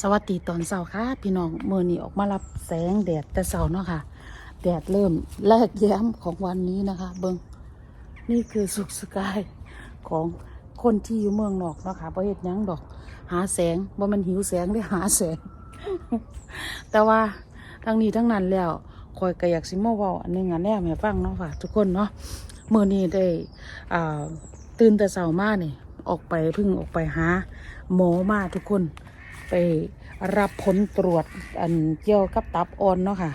สวัสดีตอนเช้าค่ะ พี่น้องเมื่อนี้ออกมารับแสงแดดแต่เช้าเนาะค่ะ แดดเริ่มแลกแย้มของวันนี้นะคะ เบิงนี่คือสุขสกายของคนที่อยู่เมืองนอกเนาะค่ะประเทศยังดอก หาแสงว่ามันหิวแสงได้หาแสง แต่ว่าทั้งนี้ทั้งนั้นแล้วคอยกระยากสิมวาอันนึงอันแรกให้ฟังเนาะค่ะ ทุกคนเนาะเมื่อนี้ได้ตื่นแต่เช้ามานี่ออกไปพึ่งออกไปหาหมอมาทุกคน ไปรับผลตรวจอันเกี่ยวกับตับอ่อนเนาะค่ะ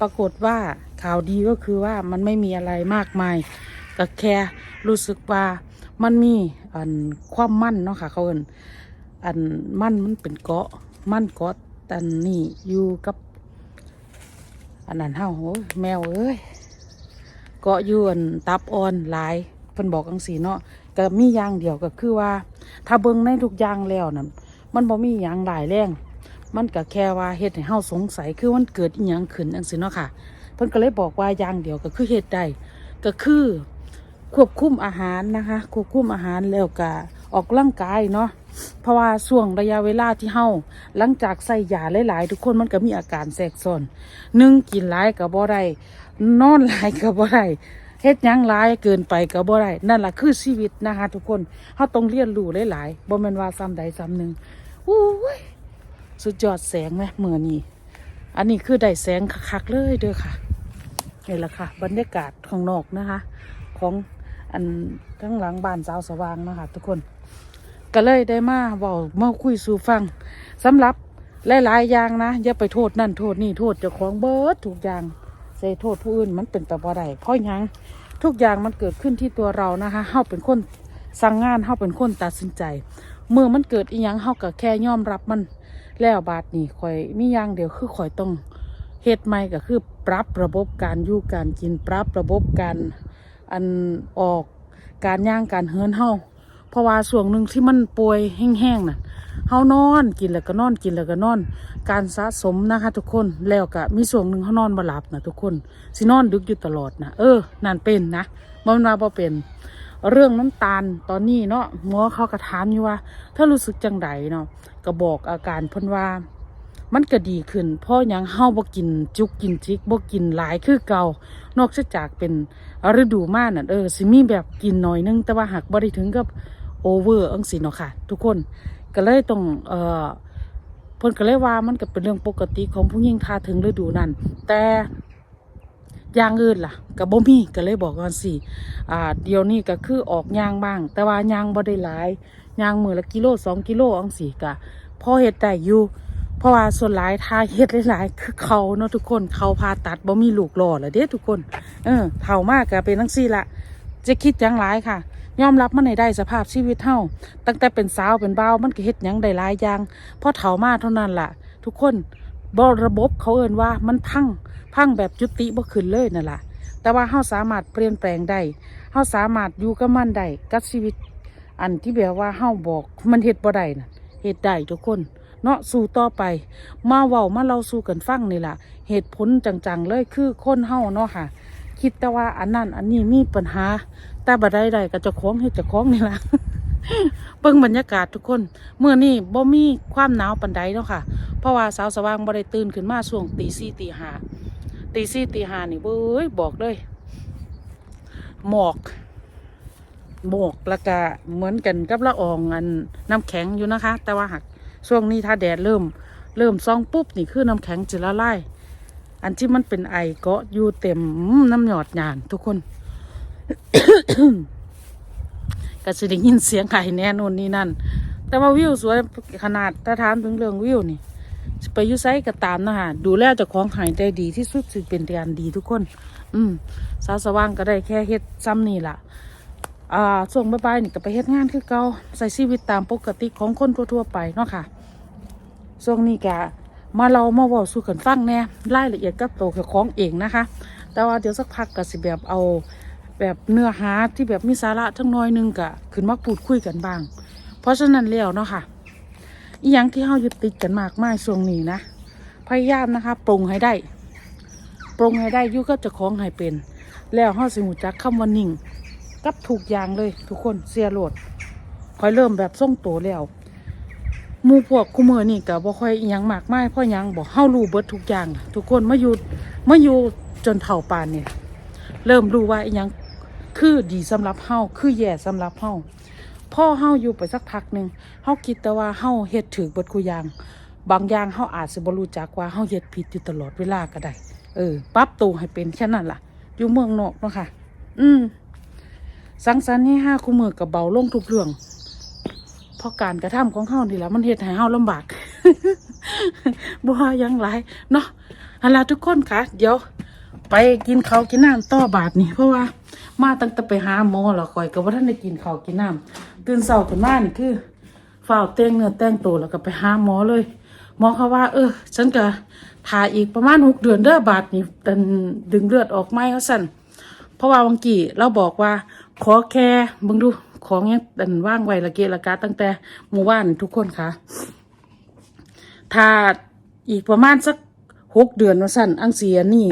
ปรากฏว่าข่าวดีก็คือว่ามันไม่มีอะไรมากมายก็แค่รู้สึกว่ามันมีอันความมั่นเนาะค่ะเขาเอินอันมั่นมันเป็นเกาะมั่นเกาะอันนี้อยู่กับ อันนั้นเฮาโอ้แมวเอ้ยเกาะอยู่อันตับอ่อนหลายเพิ่นบอกจังสีเนาะก็มีอย่างเดียวก็คือว่า ถ้าเบิ่งในทุกอย่างแล้วนั่น มันบ่มีหยังหลายแรงมันก็แค่ว่าเฮ็ดให้เฮาสงสัยคือมันเกิดอีหยังขึ้นจังซี่เนาะค่ะเพิ่นก็เลยบอกว่าอย่างเดียวก็คือเฮ็ดได้ก็คือควบคุมอาหารนะคะ ควบคุมอาหารแล้วก็ออกกำลังกายเนาะเพราะว่าช่วงระยะเวลาที่เฮาหลังจากใส่ยาหลายๆ ทุกคนมันก็มีอาการแทรกซ้อนหนึ่งกินหลายก็บ่ได้นอนหลายก็บ่ได้ เฮ็ดยังหลายเกินไปก็บ่ได้นั่นล่ะคือชีวิตนะคะ ทุกคนเฮาต้องเรียนรู้หลายๆบ่แม่นว่าซ้ำใดซ้ำหนึ่งอู้ยสุดยอดแสงไหมเมื่อนี้อันนี้คือได้แสงคักๆเลยเด้อค่ะนี่แหละค่ะ บรรยากาศข้างนอกนะคะ ของอันข้างหลังบ้านสาวสว่างนะคะ ทุกคน ก็เลยได้มาเว้ามาคุยสู่ฟังสำหรับหลายๆอย่างนะอย่าไปโทษนั่นโทษนี่โทษเจ้าของเบิดทุกอย่าง ใส่โทษผู้อื่นมันเป็นแต่บ่ได้เพราะยังทุกอย่างมันเกิดขึ้นที่ตัวเรานะคะเฮาเป็นคนสั่งงานเฮาเป็นคนตัดสินใจ เมื่อมันเกิดอีหยังเฮาก็แค่ยอมรับมันแล้วบาทนี่ข่อยมีอย่างเดียวคือข่อยต้องเฮ็ดใหม่ก็คือปรับระบบการอยู่การกินปรับระบบการอันออกการย่างการเฮินเฮา เพราะว่าส่วนหนึ่งที่มันป่วยแห้งๆน่ะเฮานอนกินแล้วก็นอนกินแล้วก็นอน การสะสมนะคะ ทุกคนแล้วก็มีส่วนหนึ่งเฮานอนบ่หลับนะทุกคนสินอนดึกอยู่ตลอดนะเออนั่นเป็นนะมันมาบ่เป็นเรื่องน้ำตาลตอนนี้เนาะหมอเขากระถามอยู่ว่า ถ้ารู้สึกจังไดเนาะก็บอกอาการเพิ่นว่า มันก็ดีขึ้น เพราะยังเฮาบ่กินจุกกินจิกบ่กินหลายคือเก่านอกจากเป็นฤดูมานั่นเออสิมีแบบกินหน่อยนึงแต่ว่าหักบ่ได้ถึงกับโอเวอร์อังสิเนาะค่ะ ทุกคนก็เลยต้องเอ่อเพิ่นก็เลยว่ามันก็เป็นเรื่องปกติของผู้หญิงถ้าถึงฤดูนั้น แต่อย่างอื่นล่ะก็บ่มีก็เลยบอกกันสิอ่าเดี๋ยวนี้ก็คือออกยางบ้าง แต่ว่ายางบ่ได้หลายยางมือละกิโลสองกิโลอังสีกะพอเฮ็ดได้อยู่ เพราะว่าส่วนหลายทาเฮ็ดหลายๆคือเขาเนาะทุกคนเขาพาตัดบ่มีลูกหล่อแล้วเด้ทุกคน เออเฒ่ามากก็เป็นจังซี่ละจะคิดหยังหลายค่ะ ยอมรับมันให้ได้สภาพชีวิตเฮาตั้งแต่เป็นสาวเป็นบ่าวมันก็เฮ็ดหยังได้หลายอย่างพอเฒ่ามากเท่านั้นล่ะ ทุกคนบ่ระบบเขาเอิ้นว่ามันพังพังแบบจุติบ่ขึ้นเลยนั่นล่ะแต่ว่าเฮาสามารถเปลี่ยนแปลงได้เฮาสามารถอยู่กับมันได้กับชีวิต อันที่แบบว่าเฮาบอกมันเฮ็ดบ่ได้น่ะเฮ็ดได้ทุกคน เนาะสู้ต่อไป มาเว้ามาเราสู้กันฟังนี่ล่ะเหตุผลจังๆเลยคือคนเฮาเนาะค่ะ คิดแต่ว่าอันนั้นอันนี้มีปัญหา แต่บ่ไดใดก็จะคล้องเฮ็ดจะคล้องนี่ล่ะเบิ่งบรรยากาศทุกคนเมื่อนี้บ่มีความหนาวปานใดเนาะค่ะ เพราะว่าสาวสว่างบ่ได้ตื่นขึ้นมาช่วงตีสี่ตีห้าตีสี่ตีห้านี่เบ้ยบอกเลย หมอกหมอกแล้วก็เหมือนกันกับละอองอันน้ำแข็งอยู่นะคะ แต่ว่าหัก ช่วงนี้ถ้าแดดเริ่ม เริ่มซองปุ๊บนี่คือน้ำแข็งจะละลายอันที่มันเป็นไอเกาะอยู่เต็มน้ำหยอดหยานทุกคนก็จะได้ยินเสียงไก่แน่นอนนี่นั่น แต่ว่าวิวสวยขนาดถ้าถามถึงเรื่องวิวนี่ไปยุไซก็ตามนะคะดูแลเจ้าของหายได้ดีที่สุดสิเป็นการดีทุกคน อืมสาวสว่างก็ได้แค่เฮ็ดซ้ำนี่ล่ะ อ่าส่วงบ่ายๆนี่ก็ไปเฮ็ดงานคือเก่าใส่ชีวิตตามปกติของคนทั่วๆไปเนาะค่ะ ช่วงนี้ก็มาเรามาว้าสู่กันฟังแน่รายละเอียดกับตัวเจ้าของเองนะคะ แต่ว่าเดี๋ยวสักพักก็สิแบบเอาแบบเนื้อหาที่แบบมีสาระทั้งน้อยหนึงก็ขึ้นมาพูดคุยกันบ้าง เพราะฉะนั้นแล้วเนาะค่ะอีหยังที่เฮายึดติดกันมากมายช่วงนี้นะพยายามนะคะปรุงให้ได้ปรุงให้ได้ยุ่ก็จะคล้องให้เป็น แล้วเฮาสิหูจักคำว่านิ่ง กับถูกอย่างเลย ทุกคนเสียโหลดคอยเริ่มแบบส่งโตวแล้ว มู่พวกคุมือนี่ก็บ่ค่อยยังมากมายพราะหยังบอกเฮารู้เบิดทุกอย่าง ทุกคนมาอยู่มาอยู่จนเฒ่าปานเนี่ยเริ่มรู้ว่าอิหยังคือดีสำหรับเฮาคือแย่สำหรับเฮาพ่อเฮาอยู่ไปสักพักหนึ่งเฮาคิดแต่ว่าเฮาเฮ็ดถูกเบิดคุอย่าง บางอย่างเฮาอาจสิบ่รู้จักว่าเฮาเฮ็ดผิดอยู่ตลอดเวลาก็ได้เออปรับตัวให้เป็นแค่นั้นล่ะ อยู่เมืองนอกเนาะค่ะ อืมสังสรรค์ให้ห้าคู่มือกับเบาลงทุกเรื่อง เพราะการกระทำของเฮานี่แหละมันเฮ็ดให้เฮาลำบากบ่ว่าหยังหลายเนาะเอาล่ะทุกคนค่ะ เดี๋ยว ไปกินข้าวกินน้ำต่อบาทนี่เพราะว่า มาตั้งแต่ไปหาหมอแล้วข่อยก็บ่ทันได้กินข้าวกินน้ำตื่นเช้าขึ้นมานี่คือฝ้าวแต่งเนื้อแต่งตัวแล้วก็ไปหาหมอเลยหมอเขาว่า เออ ฉันก็ทาอีกประมาณหกเดือนเด้อบาทนี่ดันดึงเลือดออกไหมเขาสั่นเพราะว่าบางกี้เราบอกว่า ขอแค่บิ่งดู ของยังดันว่างไว้ละเกะละกาตั้งแต่หมู่บ้านทุกคนค่ะ ถ้าอีกประมาณสักหกเดือนว่าสั่นอังเสียนี่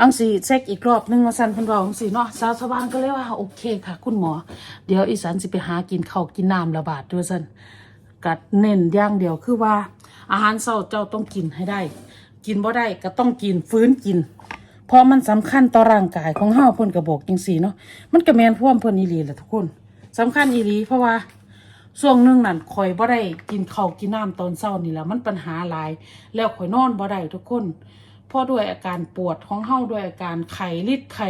อังสีเช็คอีกรอบหนึงว่าสั่นเพิ่นบอกอังสีเนาะสาวสว่างก็เลยว่าโอเคค่ะ คุณหมอ เดี๋ยวอีสันสิไปหากินข้าวกินน้ำระบาดด้วยสั่นกัดเน้นอย่างเดียวคือว่า อาหารเช้าเจ้าต้องกินให้ได้ กินบ่ได้ก็ต้องกินฟื้นกิน เพราะมันสำคัญต่อร่างกายของเฮาเพิ่นก็บอกจังซี่เนาะมันก็แมนพ่วมเพิ่นอีหลีแหละทุกคนสำคัญอีหลีเพราะว่าช่วงหนึงนั่นข่อยบ่ได้กินข้าวกินน้ำตอนเช้านี่แหละมันปัญหาหลาย แล้วข่อยนอนบ่ได้ทุกคนเพราะด้วยอาการปวดของเฮาด้วยอาการไข้ลิดไข้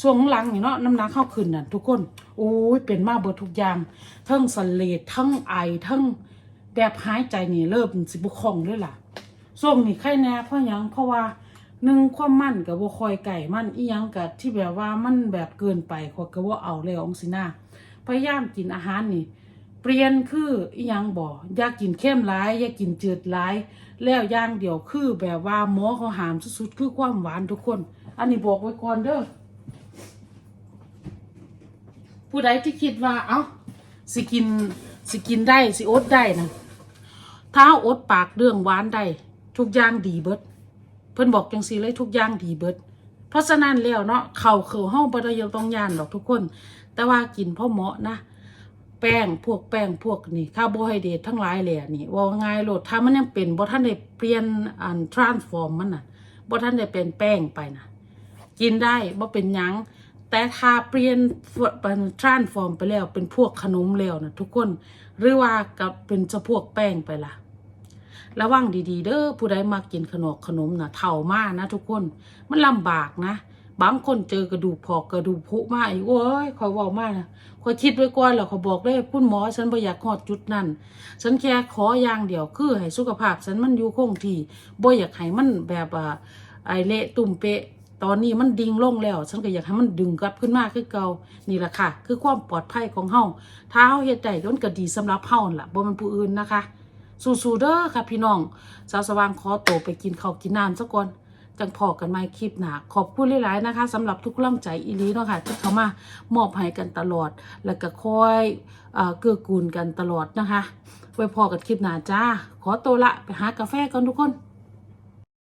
ช่วงหลังนี่เนาะน้ำหนักเฮาขึ้นนั่นทุกคนโอ้ยเป็นมาเบิดทุกอย่าง ทั้งสเลดทั้งไอทั้งแบบหายใจนี่เริ่มสิบ่คล่องเลยล่ะส่วงนี่ไข่แน่เพราะยังเพราะว่า หนึ่งความมั่นกับบ่คอยไก่มั่นอีหยังกับที่แบบว่ามันแบบเกินไปขอยก็บ่าเอาแล้วองสินาพยายามกินอาหารนี่ เปลี่ยนคืออีหยังบ่อย่ากกินเข้มหลาย อย่ากกินจืดหลาย แล้วอย่างเดียวคือแบบว่าหมอเขาหามสุดๆคือความหวานทุกคน อันนี้บอกไว้ก่อนเด้อผู้ใดที่คิดว่าเอ้าสิกินสิกินได้สิอดได้นะถ้าอดปากเรื่องหวานได้ทุกอย่างดีเบิด เพิ่นบอกจังซี่เลยทุกอย่างดีเบิด เพราะฉะนั้นแล้วเนาะเข่าเข่าเฮาบ่ได้ยังต้องยานดอกทุกคน แต่ว่ากินพอเหมาะนะ แป้งพวกแป้งพวกนี่คาร์โบไฮเดรตทั้งหลายแหล่นี่ว่าง่ายโหลดถ้ามันยังเป็นบ่ทันได้เปลี่ยนอัน transform มันน่ะบ่ทันได้เป็นแป้งไปน่ะกินได้บ่เป็นหยังแต่ถ้าเปลี่ยนเป็น transform ไปแล้วเป็นพวกขนมแล้วนะทุกคน หรือว่ากับเป็นจะพวกแป้งไปล่ะ ระวังดีๆ เด้อผู้ใดมากินขนมขนมนะเท่ามากนะทุกคนมันลำบากนะ บางคนเจอกระดูกพอกกระดูกผุมากอีกโอ้ยคอยเว่ามากนะคอยคิดไว้ก่อนแล้วขาบอกเลยคุณหมอฉันบ่อยากหอดจุดนั้นฉันแค่ขออย่างเดียวคือให้สุขภาพ ฉันมันอยู่คงที่บ่อยากให้มันแบบอ่าไอเละตุ่มเปะตอนนี้มันดิ่งลงแล้ว ฉันก็อยากให้มันดึงกลับขึ้นมาคือเก่านี่แหละค่ะ คือความปลอดภัยของเฮาถ้าเฮาเฮ็ดได้ก็มันก็ดีสำหรับเฮาล่ะบ่มันผู้อื่นนะคะ สู้ๆเด้อค่ะพี่น้องสาวสว่างขอตัวไปกินข้าวกินน้ำซะก่อนจังพอกันไหม่คลิปหนาขอบคุณหลายๆนะคะสำหรับทุกกำลังใจอีลีเนาะค่ะที่เขามามอบให้กันตลอด แล้วก็คอยเอ่อเกื้อกูลกันตลอดนะคะ ไว้พอกันคลิปหนาจ้า ขอตัวละไปหากาแฟก่อนทุกคน